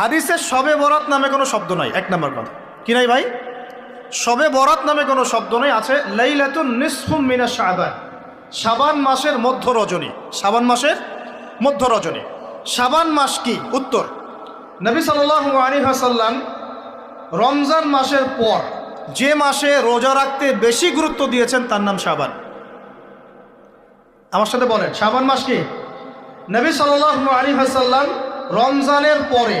হাদিসে সবে বরাত নামে কোনো শব্দ নাই, এক নম্বর কথা। কি নাই ভাই? সবে বরাত নামে কোনো শব্দ নেই, আছে লাইলাতুন নিসফুম মিনা শাবান। শাবান মাসের মধ্য রজনী। শাবান মাসের মধ্য রজনী। শাবান মাস কি? উত্তর। নবী সাল্লাল্লাহু আলাইহি ওয়াসাল্লাম রমজান মাসের পর যে মাসে রোজা রাখতে বেশি গুরুত্ব দিয়েছেন, তার নাম শাবান। আমার সাথে বলেন, শাবান মাস কি? নবী সাল্লাল্লাহু আলাইহি হাসাল্লাম রমজানের পরে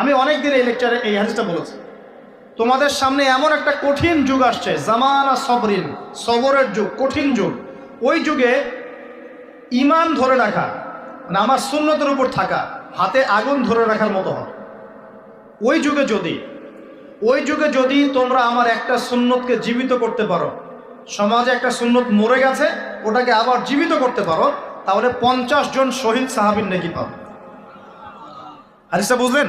আমি অনেক দিন এই লেকচারে এই হাদিসটা বলেছি। তোমাদের সামনে এমন একটা কঠিন যুগ আসছে, জামানা সবরিন, সবরের যুগ, কঠিন যুগ। ওই যুগে ইমান ধরে রাখা মানে আমার সুন্নতের উপর থাকা, হাতে আগুন ধরে রাখার মতো হয়। ওই যুগে যদি, ওই যুগে যদি তোমরা আমার একটা সুন্নতকে জীবিত করতে পারো, সমাজে একটা সুন্নত মরে গেছে, ওটাকে আবার জীবিত করতে পারো, তাহলে পঞ্চাশ জন শহীদ সাহাবিন নাকি পাবো। হারিসা বুঝলেন?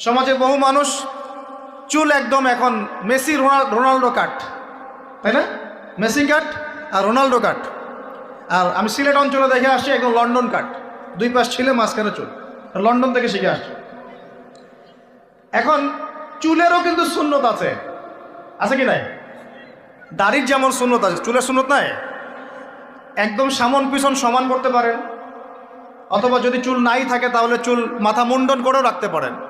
সমাজে বহু মানুষ চুল একদম এখন মেসি, রোনাল- রোনাল্ডো কাট। তাই না? মেসি কাট আর রোনাল্ডো কাট। আর আমি সিলেট অঞ্চলে দেখে আসছি, একদম লন্ডন কাট। দুই পাশ ছিলে মাঝখানে চুল। লন্ডন থেকে শিখে আসছি। এখন চুলেরও কিন্তু সুন্নত আছে। আছে কি নাই? দাড়ির যেমন সুন্নত আছে, চুলের সুন্নত নাই? একদম সামন পিছন সমান করতে পারেন। অথবা যদি চুল নাই থাকে, তাহলে চুল মাথা মুন্ডন করেও রাখতে পারেন।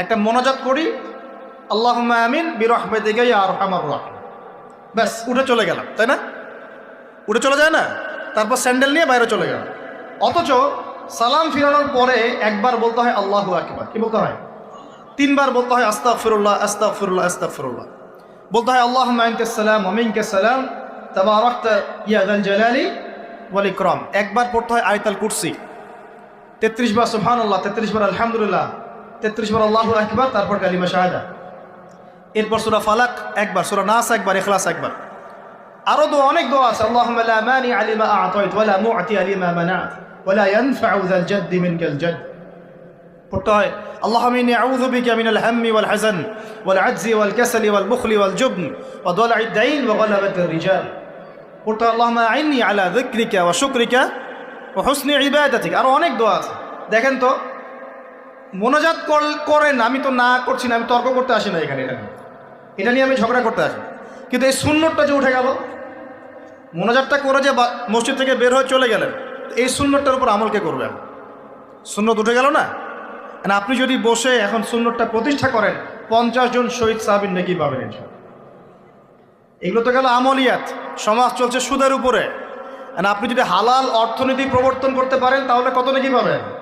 একটা মোনাজাত করি। আল্লাহ আমিন বিরহমেদিকে আর আমার রহম। ব্যাস, উঠে চলে গেলাম, তাই না? উঠে চলে যায় না? তারপর স্যান্ডেল নিয়ে বাইরে চলে গেলাম। অথচ সালাম ফিরানোর পরে একবার বলতে হয় আল্লাহ আকবার। কি বলতে হয়? তিনবার বলতে হয় আস্তাক ফিরুল্লাহ আস্তাক ফিরুল্লাহ আস্তাক ফিরুল্লাহ বলতে হয় আল্লাহ মাইনকে সালাম অমিনকে সালাম, তাবারাকত ইয়াদাল জালালি ওয়াল একবার পড়তে হয় আয়তাল কুরসি। তেত্রিশ বার সুবহান আল্লাহ তেত্রিশ বার আলহামদুলিল্লাহ। তেত্রিশ বার আল্লাহ আকবার তারপর কালিমা শাহাদা এরপর সুরা ফালাক একবার সুরা নাস একবার ইখলাস একবার আরও দোয়া অনেক দোয়া আছে আল্লাহুম্মা লা মানি আলিমা আ'তাইত ওয়া লা মুআতি আলিমা মানাত ওয়া লা ইয়ানফাউ যাল জাদ্দি মিনকাল জাদ পড়তে হয় আল্লাহুম্মা ইন্নী আউযু বিকা মিনাল হাম্মি ওয়াল হাযান ওয়াল আজজি ওয়াল কাসালি ওয়াল বুখলি ওয়াল জুবন ওয়া দালা'i দাইন ওয়া গালাবাতির রিজাল পড়তে হয় আল্লাহুম্মা আ'ইন্নী আলা যিকরিকা ওয়া শুকরিকা ও হুসনি ইবাদাতিক আরও অনেক দোয়া আছে দেখেন তো মোনাজাত কর- করেন, আমি তো না করছি না, আমি তর্ক করতে আসি না এখানে। এটা নিয়ে। আমি ঝগড়া করতে আসি। কিন্তু এই সুন্নতটা যে উঠে গেল, মোনাজাতটা করে যে মসজিদ থেকে বের হয়ে চলে গেলেন, এই সুন্নতটার উপর আমল কে করবে সুন্নত উঠে গেল না? না আপনি যদি বসে এখন সুন্নতটা প্রতিষ্ঠা করেন, পঞ্চাশ জন শহীদ সাহাবিন নাকি পাবেন এগুলো তো গেল আমলিয়াত। সমাজ চলছে সুদের উপরে। আর আপনি যদি হালাল অর্থনীতি প্রবর্তন করতে পারেন, তাহলে কত নাকি পাবেন?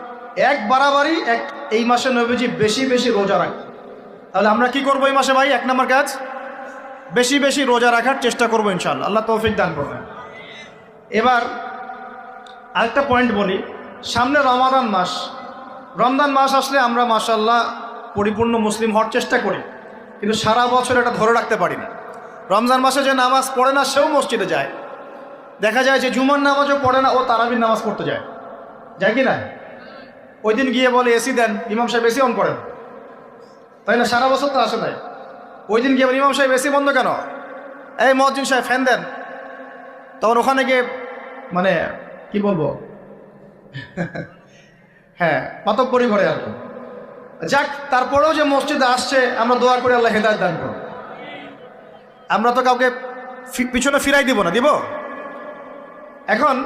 এক বাড়াবাড়ি, এক এই মাসে নবীজি বেশি বেশি রোজা রাখি। তাহলে আমরা কি করব এই মাসে ভাই? এক নম্বর কাজ, বেশি বেশি রোজা রাখার চেষ্টা করব ইনশাল্লাহ আল্লাহ তৌফিক দান করবেন এবার আরেকটা পয়েন্ট বলি, সামনে রমাদান মাস। রমজান মাস আসলে আমরা মাসাল্লাহ পরিপূর্ণ মুসলিম হওয়ার চেষ্টা করি, কিন্তু সারা বছর এটা ধরে রাখতে পারি না। রমজান মাসে যে নামাজ পড়ে না, সেও মসজিদে যায়। দেখা যায় যে জুমার নামাজও পড়ে না, ও তারাবির নামাজ পড়তে যায়। যায় কি না? ওই দিন গিয়ে বলে এসি দেন। ইমাম সাহেব এসি অন করেন। তাই না? সারা বছর তো আসে নাই। ওই দিন গিয়ে বলে, ইমাম সাহেব এসি বন্ধ কেন? এই মহাজিন সাহেব ফ্যান দেন। তখন ওখানে গিয়ে মানে কি বলব? হ্যাঁ মাতব্বরি ঘরে আর যাক তারপরেও যে মসজিদে আসছে আমরা দোয়া করে আল্লাহ হেদায়ত দান করব আমরা তো কাউকে পিছনে ফিরাই দিব না দিব? এখন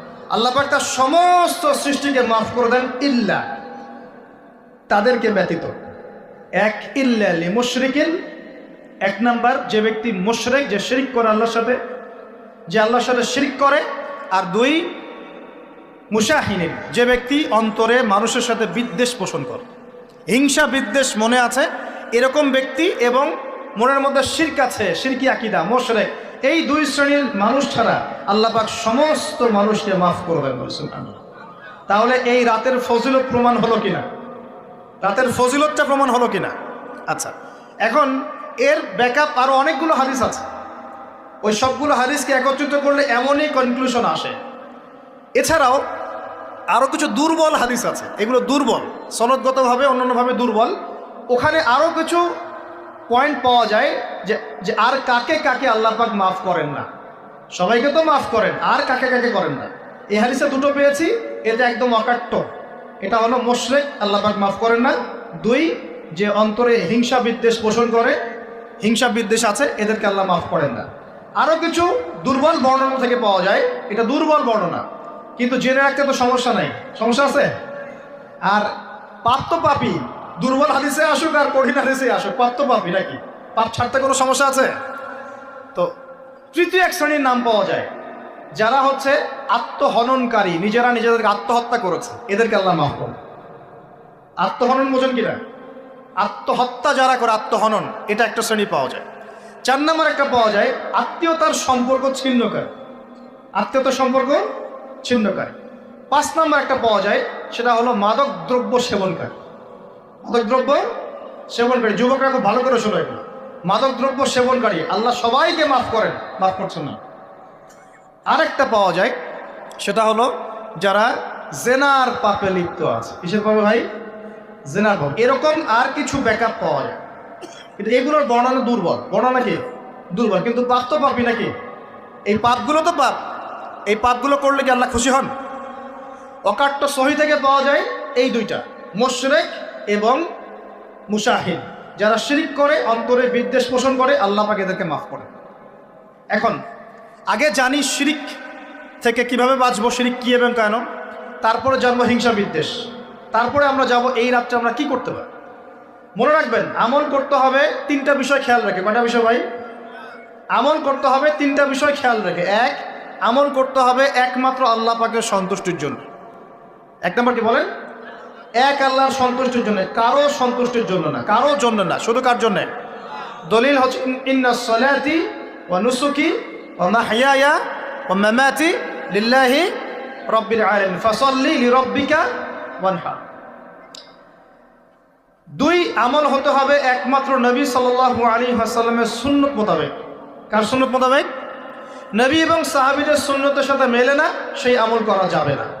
আল্লাহ পাক তার সমস্ত সৃষ্টিকে মাফ করে দেন ইল্লা। তাদেরকে ব্যতীত। এক, ইল্লা লি মুশরিকিন। এক নাম্বার, যে ব্যক্তি মুশরিক, যে শিরিক করে আল্লাহর সাথে, যে আল্লাহর সাথে শিরিক করে। আর দুই মুশাহিনীন যে ব্যক্তি অন্তরে মানুষের সাথে বিদ্বেষ পোষণ করে। হিংসা, বিদ্বেষ মনে আছে, এরকম ব্যক্তি এবং মনের মধ্যে শির্ক আছে, শিরকি আকিদা, মোশরেক। এই দুই শ্রেণির মানুষ ছাড়া আল্লাহ পাক সমস্ত মানুষকে মাফ করবেন বলছেন তাহলে এই রাতের ফজিলত প্রমাণ হলো কিনা? রাতের ফজিলতটা প্রমাণ হলো কিনা? আচ্ছা এখন এর ব্যাকআপ আরও অনেকগুলো হাদিস আছে। ওই সবগুলো হাদিসকে একত্রিত করলে এমনই কনক্লুশন আসে। এছাড়াও আরও কিছু দুর্বল হাদিস আছে। এগুলো দুর্বল, সনদগতভাবে, অন্যান্যভাবে দুর্বল। ওখানে আরও কিছু পয়েন্ট পাওয়া যায় যে যে আর কাকে কাকে আল্লাহ পাক মাফ করেন না। সবাইকে তো মাফ করেন, আর কাকে কাকে করেন না। এই হাদিসে দুটো পেয়েছি, এটা একদম অকাট্য। এটা হলো মোশরেক, আল্লাহ পাক মাফ করেন না। দুই, যে অন্তরে হিংসা বিদ্বেষ পোষণ করে, হিংসা বিদ্বেষ আছে, এদেরকে আল্লাহ মাফ করেন না। আরও কিছু দুর্বল বর্ণনা থেকে পাওয়া যায়, এটা দুর্বল বর্ণনা। কিন্তু জেনে রাখতে তো সমস্যা নাই। সমস্যা আছে? আর পাপ তো পাপি দুর্বল হাদিসে আসুক আর কঠিন হাদিসে আসুক পাপ তো পাপি নাকি? পাপ ছাড়তে কোনো সমস্যা আছে? তো তৃতীয় এক শ্রেণির নাম পাওয়া যায়। যারা হচ্ছে আত্মহননকারী, নিজেরা নিজেদেরকে আত্মহত্যা করেছে, এদেরকে আল্লাহ মাফ করে আত্মহনন বোঝেন কিনা? আত্মহত্যা যারা করে, আত্মহনন, এটা একটা শ্রেণি পাওয়া যায়। চার নম্বর একটা পাওয়া যায়, আত্মীয়তার সম্পর্ক ছিন্নকারী। আত্মীয়তার সম্পর্ক ছিন্নকারী। পাঁচ নম্বর একটা পাওয়া যায়, সেটা হলো মাদক দ্রব্য সেবনকারী। মাদক দ্রব্য সেবনকারী, যুবকরা খুব ভালো করে শোনো এগুলো। মাদক দ্রব্য সেবনকারী, আল্লাহ সবাইকে মাফ করেন, মাফ করছেন না। আরেকটা পাওয়া যায়, সেটা হলো যারা জেনার পাপে লিপ্ত আছে। কিসের পাবে ভাই? জেনার পাপ। এরকম আর কিছু ব্যাকআপ পাওয়া যায়। কিন্তু এগুলোর বর্ণনা দুর্বল। বর্ণনা কি? দুর্বল। কিন্তু পাপ তো পাপি নাকি? এই পাপগুলো তো পাপ। এই পাপগুলো করলে কি আল্লাহ খুশি হন? অকাট্য সহি থেকে পাওয়া যায় এই দুইটা। মোশরেক এবং মুশাহিদ, যারা শিরিক করে অন্তরে বিদ্বেষ পোষণ করে, আল্লাহ পাক এদেরকে মাফ করে এখন, আগে জানি শিরিক থেকে কীভাবে বাঁচবো, শিরিক কী এবং কেন? তারপরে জানব হিংসা, বিদ্বেষ। তারপরে আমরা যাব এই রাত্রে আমরা কি করতে পারি? মনে রাখবেন, আমল করতে হবে তিনটা বিষয় খেয়াল রাখে। কয়টা বিষয় ভাই? আমল করতে হবে তিনটা বিষয় খেয়াল রাখে। এক, আমল করতে হবে একমাত্র আল্লাহ পাকের সন্তুষ্টির জন্য। এক নম্বর কি বলেন? এক আল্লাহর সন্তুষ্টির জন্য, কারও সন্তুষ্টির জন্য না। কারও জন্য না, শুধু কার জন্য? দলিল হচ্ছে ও লিল্লাহি লিরাব্বিকা দুই আমল হতে হবে একমাত্র নবী সাল্লাল্লাহু আলাইহি ওয়াসাল্লামের সুন্নত মোতাবেক। কার সুন্নত মোতাবেক? নবী এবং সাহাবীদের সুন্নতের সাথে মেলে না, সেই আমল করা যাবে না।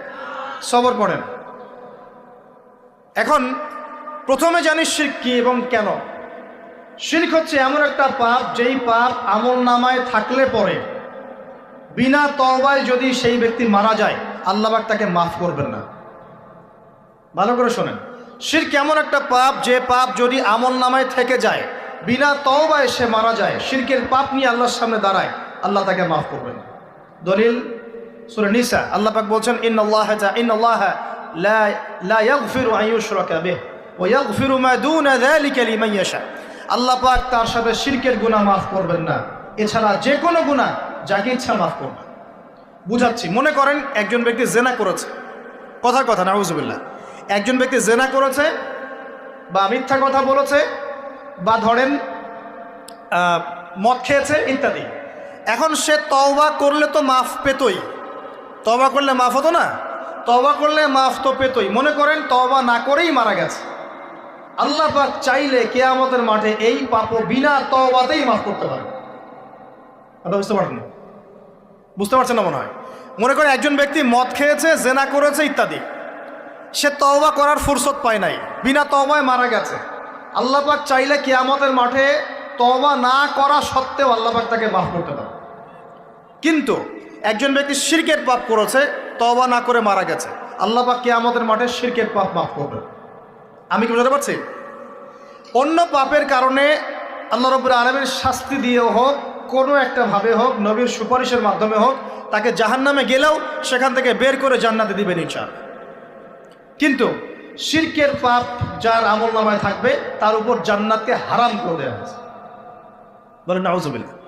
সবর পড়েন। এখন প্রথমে জানিস শির্ক কি এবং কেন? শির্ক হচ্ছে এমন একটা পাপ, যেই পাপ আমল নামায় থাকলে পরে, বিনা তওবায় যদি সেই ব্যক্তি মারা যায় আল্লাহবাক তাকে মাফ করবেন না। ভালো করে শোনেন। শির কেমন একটা পাপ, যে পাপ যদি আমল নামায় থেকে যায়, বিনা তওবায় সে মারা যায়, শিরকের পাপ নিয়ে আল্লাহর সামনে দাঁড়ায়, আল্লাহ তাকে মাফ করবেন দলিল সুরে নিসা, আল্লাহ পাক বলছেন ইন আল্লাহ ইন আল্লাহ তার সাথে মাফ করবেন না। এছাড়া যে কোনো যাকে ইচ্ছা মাফ বুঝাচ্ছি, মনে করেন একজন ব্যক্তি জেনা করেছে। কথার কথা, নাউজুবিল্লাহ। একজন ব্যক্তি জেনা করেছে বা মিথ্যা কথা বলেছে বা ধরেন মদ খেয়েছে, ইত্যাদি। এখন সে তওবা করলে তো মাফ পেতই। তওবা করলে মাফ হতো না? তবা করলে মাফ তো পেতই। মনে করেন তবা না করেই মারা গেছে। আল্লাহ পাক চাইলে কেয়ামতের মাঠে এই পাপও বিনা তবাতেই মাফ করতে পারে। বুঝতে পারছেন? না? বুঝতে পারছেন না মনে হয়? মনে করেন একজন ব্যক্তি মদ খেয়েছে, জেনা করেছে, ইত্যাদি। সে তওবা করার ফুরসত পায় নাই। বিনা তওবায় মারা গেছে। আল্লাহ পাক চাইলে কিয়ামতের মাঠে তওবা না করা সত্ত্বেও আল্লাহ পাক তাকে মাফ করতে পারে। কিন্তু একজন ব্যক্তি শিরকের পাপ করেছে তবা না করে মারা গেছে। আল্লাহ পাক কিয়ামতের মাঠে শিরকের পাপ মাফ করবে। আমি কি বুঝতে পারছি? অন্য পাপের কারণে আল্লাহ রব্বুর আলমের শাস্তি দিয়েও হোক, কোনো একটা ভাবে হোক, নবীর সুপারিশের মাধ্যমে হোক, তাকে জাহান্নামে গেলেও সেখান থেকে বের করে জান্নাতে দিবেন ইচ্ছা কিন্তু শিরকের পাপ যার আমল নামায় থাকবে, তার উপর জান্নাতকে হারাম করে দেওয়া হয়েছে। বলেন, নাউজুবিল্লাহ।